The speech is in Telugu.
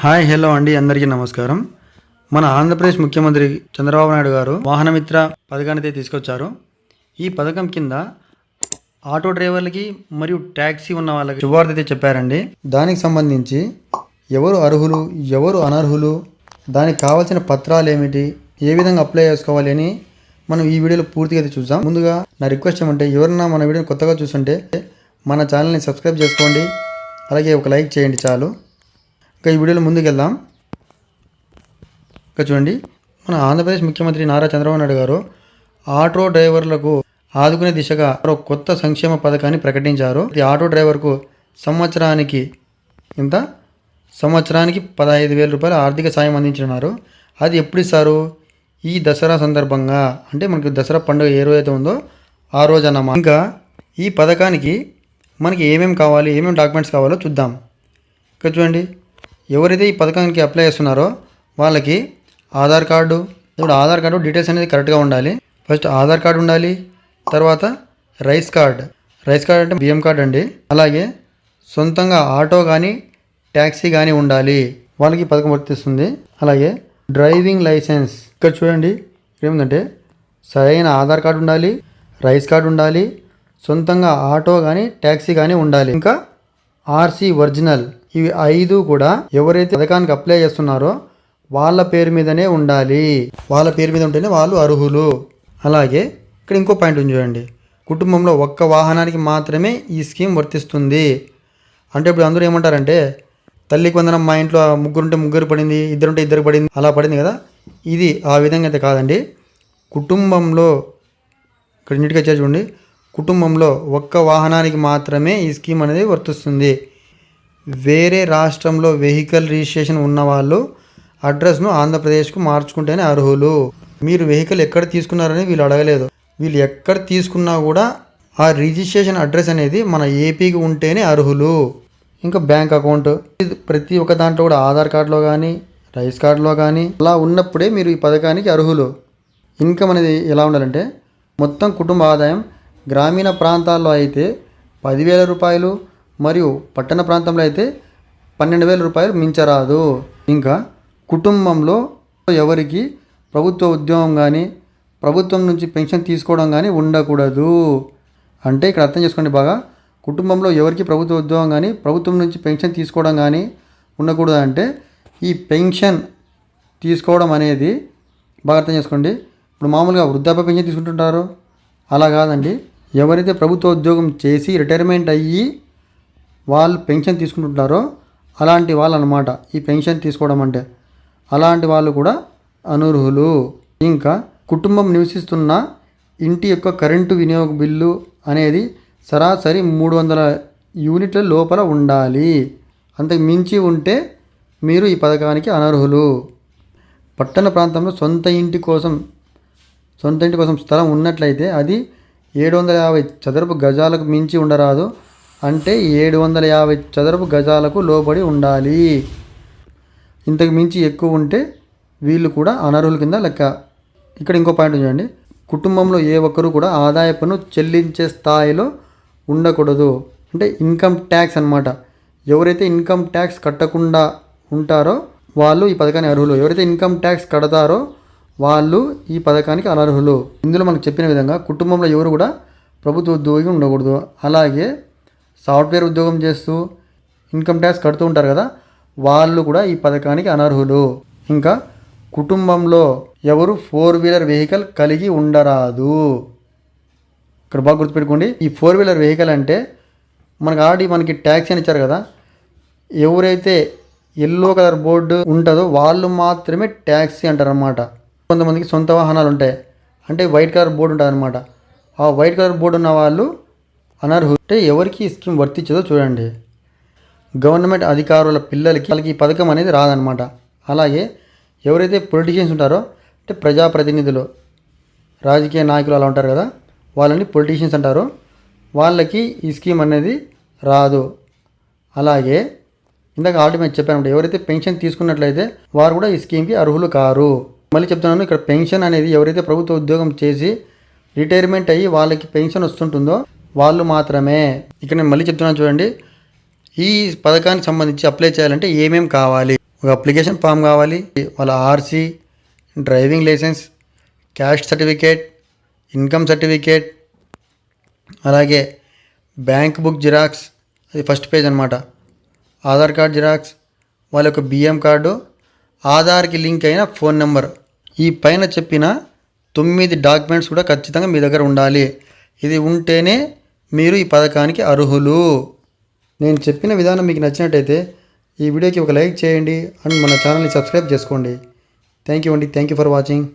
హాయ్ హలో అండి అందరికీ నమస్కారం. మన ఆంధ్రప్రదేశ్ ముఖ్యమంత్రి చంద్రబాబు నాయుడు గారు వాహనమిత్ర పథకాన్ని అయితే తీసుకొచ్చారు. ఈ పథకం కింద ఆటో డ్రైవర్లకి మరియు ట్యాక్సీ ఉన్న వాళ్ళకి శుభవార్త అయితే చెప్పారండి. దానికి సంబంధించి ఎవరు అర్హులు ఎవరు అనర్హులు దానికి కావాల్సిన పత్రాలు ఏమిటి ఏ విధంగా అప్లై చేసుకోవాలి అని మనం ఈ వీడియోలో పూర్తిగా అయితే చూద్దాం. ముందుగా నా రిక్వెస్ట్ ఏమంటే ఎవరన్నా మన వీడియోని కొత్తగా చూస్తుంటే మన ఛానల్ని సబ్స్క్రైబ్ చేసుకోండి. అలాగే ఒక లైక్ చేయండి చాలు. ఇంకా ఈ వీడియోలో ముందుకెళ్దాం. ఇంకా చూడండి మన ఆంధ్రప్రదేశ్ ముఖ్యమంత్రి నారా చంద్రబాబు నాయుడు గారు ఆటో డ్రైవర్లకు ఆదుకునే దిశగా మరో కొత్త సంక్షేమ పథకాన్ని ప్రకటించారు. ఈ ఆటో డ్రైవర్కు సంవత్సరానికి ఇంత సంవత్సరానికి పదహైదు వేల రూపాయల ఆర్థిక సాయం అందించున్నారు అది ఎప్పుడు ఇస్తారు? ఈ దసరా సందర్భంగా. అంటే మనకి దసరా పండుగ ఏ రోజైతే ఉందో ఆ రోజు అన్నమా ఇంకా ఈ పథకానికి మనకి ఏమేమి కావాలి? ఏమేమి డాక్యుమెంట్స్ కావాలో చూద్దాం. ఇక్కడ చూడండి ఎవరైతే ఈ పథకానికి అప్లై చేస్తున్నారో వాళ్ళకి ఆధార్ కార్డు ఇప్పుడు ఆధార్ కార్డు డీటెయిల్స్ అనేది కరెక్ట్గా ఉండాలి. ఫస్ట్ ఆధార్ కార్డు ఉండాలి తర్వాత రైస్ కార్డ్. రైస్ కార్డ్ అంటే బియ్యం కార్డ్ అండి. అలాగే సొంతంగా ఆటో కానీ ట్యాక్సీ కానీ ఉండాలి. వాళ్ళకి పథకం వర్తిస్తుంది. అలాగే డ్రైవింగ్ లైసెన్స్. ఇక్కడ చూడండి ఏముందంటే సరైన ఆధార్ కార్డు ఉండాలి రైస్ కార్డు ఉండాలి సొంతంగా ఆటో కానీ ట్యాక్సీ కానీ ఉండాలి. ఇంకా ఆర్సీ ఒరిజినల్. ఇవి ఐదు కూడా ఎవరైతే పథకానికి అప్లై చేస్తున్నారో వాళ్ళ పేరు మీదనే ఉండాలి. వాళ్ళ పేరు మీద ఉంటేనే వాళ్ళు అర్హులు. అలాగే ఇక్కడ ఇంకో పాయింట్ ఉంది చూడండి. కుటుంబంలో ఒక్క వాహనానికి మాత్రమే ఈ స్కీమ్ వర్తిస్తుంది. అంటే ఇప్పుడు అందరూ ఏమంటారంటే తల్లికి వందనం మా ఇంట్లో ముగ్గురుంటే ముగ్గురు పడింది ఇద్దరుంటే ఇద్దరు పడింది అలా పడింది కదా. ఇది ఆ విధంగా అయితే కాదండి. కుటుంబంలో ఇక్కడ నీట్గా ఇచ్చారు చూడండి. కుటుంబంలో ఒక్క వాహనానికి మాత్రమే ఈ స్కీమ్ అనేది వర్తిస్తుంది. వేరే రాష్ట్రంలో వెహికల్ రిజిస్ట్రేషన్ ఉన్న వాళ్ళు అడ్రస్ను ఆంధ్రప్రదేశ్కు మార్చుకుంటేనే అర్హులు. మీరు వెహికల్ ఎక్కడ తీసుకున్నారని వీళ్ళు అడగలేదు. వీళ్ళు ఎక్కడ తీసుకున్నా కూడా ఆ రిజిస్ట్రేషన్ అడ్రస్ అనేది మన ఏపీకి ఉంటేనే అర్హులు. ఇంకా బ్యాంక్ అకౌంట్. ప్రతి ఒక్క దాంట్లో కూడా ఆధార్ కార్డులో కానీ రైస్ కార్డులో కానీ అలా ఉన్నప్పుడే మీరు ఈ పథకానికి అర్హులు. ఇన్కమ్ అనేది ఎలా ఉండాలంటే మొత్తం కుటుంబ ఆదాయం గ్రామీణ ప్రాంతాల్లో అయితే పదివేల రూపాయలు మరియు పట్టణ ప్రాంతంలో అయితే పన్నెండు వేల రూపాయలు మించరాదు. ఇంకా కుటుంబంలో ఎవరికి ప్రభుత్వ ఉద్యోగం కానీ ప్రభుత్వం నుంచి పెన్షన్ తీసుకోవడం కానీ ఉండకూడదు. అంటే ఇక్కడ అర్థం చేసుకోండి బాగా. కుటుంబంలో ఎవరికి ప్రభుత్వ ఉద్యోగం కానీ ప్రభుత్వం నుంచి పెన్షన్ తీసుకోవడం కానీ ఉండకూడదు అంటే ఈ పెన్షన్ తీసుకోవడం అనేది బాగా అర్థం చేసుకోండి. ఇప్పుడు మామూలుగా వృద్ధాప్య పెన్షన్ తీసుకుంటుంటారు. అలా కాదండి. ఎవరైతే ప్రభుత్వ ఉద్యోగం చేసి రిటైర్మెంట్ అయ్యి వాళ్ళు పెన్షన్ తీసుకుంటుంటారో అలాంటి వాళ్ళు అనమాట ఈ పెన్షన్ తీసుకోవడం అంటే. అలాంటి వాళ్ళు కూడా అనర్హులు. ఇంకా కుటుంబం నివసిస్తున్న ఇంటి యొక్క కరెంటు వినియోగ బిల్లు అనేది సరాసరి మూడు వందల యూనిట్ల లోపల ఉండాలి. అంతకు మించి ఉంటే మీరు ఈ పథకానికి అనర్హులు. పట్టణ ప్రాంతంలో సొంత ఇంటి కోసం సొంత ఇంటి కోసం స్థలం ఉన్నట్లయితే అది ఏడు వందల యాభై చదరపు గజాలకు మించి ఉండరాదు. అంటే ఏడు వందల యాభై చదరపు గజాలకు లోబడి ఉండాలి. ఇంతకు మించి ఎక్కువ ఉంటే వీళ్ళు కూడా అనర్హుల కింద లెక్క. ఇక్కడ ఇంకో పాయింట్ చూడండి. కుటుంబంలో ఏ ఒక్కరు కూడా ఆదాయ పన్ను చెల్లించే స్థాయిలో ఉండకూడదు. అంటే ఇన్కమ్ ట్యాక్స్ అన్నమాట. ఎవరైతే ఇన్కమ్ ట్యాక్స్ కట్టకుండా ఉంటారో వాళ్ళు ఈ పథకానికి అర్హులు. ఎవరైతే ఇన్కమ్ ట్యాక్స్ కడతారో వాళ్ళు ఈ పథకానికి అనర్హులు. ఇందులో మనకు చెప్పిన విధంగా కుటుంబంలో ఎవరు కూడా ప్రభుత్వ ఉద్యోగి ఉండకూడదు. అలాగే సాఫ్ట్వేర్ ఉద్యోగం చేస్తూ ఇన్కమ్ ట్యాక్స్ కడుతూ ఉంటారు కదా వాళ్ళు కూడా ఈ పథకానికి అనర్హులు. ఇంకా కుటుంబంలో ఎవరు ఫోర్ వీలర్ వెహికల్ కలిగి ఉండరాదు. ఇక్కడ బాగా గుర్తుపెట్టుకోండి ఈ ఫోర్ వీలర్ వెహికల్ అంటే మనకు ఆల్రెడీ మనకి ట్యాక్సీ అని ఇచ్చారు కదా ఎవరైతే ఎల్లో కలర్ బోర్డు ఉంటుందో వాళ్ళు మాత్రమే ట్యాక్సీ అంటారు అనమాట కొంతమందికి సొంత వాహనాలు ఉంటాయి అంటే వైట్ కలర్ బోర్డు ఉంటుంది అనమాట ఆ వైట్ కలర్ బోర్డు ఉన్న వాళ్ళు అనర్హుంటే ఎవరికి ఈ స్కీమ్ వర్తించదో చూడండి. గవర్నమెంట్ అధికారుల పిల్లలకి వాళ్ళకి ఈ పథకం అనేది రాదనమాట అలాగే ఎవరైతే పొలిటీషియన్స్ ఉంటారో అంటే ప్రజాప్రతినిధులు రాజకీయ నాయకులు అలా ఉంటారు కదా వాళ్ళని పొలిటీషియన్స్ అంటారు. వాళ్ళకి ఈ స్కీమ్ అనేది రాదు. అలాగే ఇందాక ఆల్రెడీ మేము చెప్పాను ఎవరైతే పెన్షన్ తీసుకున్నట్లయితే వారు కూడా ఈ స్కీమ్కి అర్హులు కారు. మళ్ళీ చెప్తున్నాను ఇక్కడ పెన్షన్ అనేది ఎవరైతే ప్రభుత్వ ఉద్యోగం చేసి రిటైర్మెంట్ అయ్యి వాళ్ళకి పెన్షన్ వస్తుంటుందో వాళ్ళు మాత్రమే. ఇక్కడ నేను మళ్ళీ చెప్తున్నాను చూడండి. ఈ పథకానికి సంబంధించి అప్లై చేయాలంటే ఏమేమి కావాలి? ఒక అప్లికేషన్ ఫామ్ కావాలి. వాళ్ళ RC driving licence caste certificate income certificate అలాగే బ్యాంక్ బుక్ జిరాక్స్ అది ఫస్ట్ పేజ్ అనమాట ఆధార్ కార్డ్ జిరాక్స్ వాళ్ళ యొక్క బియ్యం కార్డు ఆధార్కి లింక్ అయిన ఫోన్ నెంబర్. ఈ పైన చెప్పిన తొమ్మిది డాక్యుమెంట్స్ కూడా ఖచ్చితంగా మీ దగ్గర ఉండాలి. ఇది ఉంటేనే మీరు ఈ పథకానికి అర్హులు. నేను చెప్పిన విధానం మీకు నచ్చినట్టయితే ఈ వీడియోకి ఒక లైక్ చేయండి అండ్ మన ఛానల్ని సబ్స్క్రైబ్ చేసుకోండి. థ్యాంక్ యూ అండి. Thank you for watching.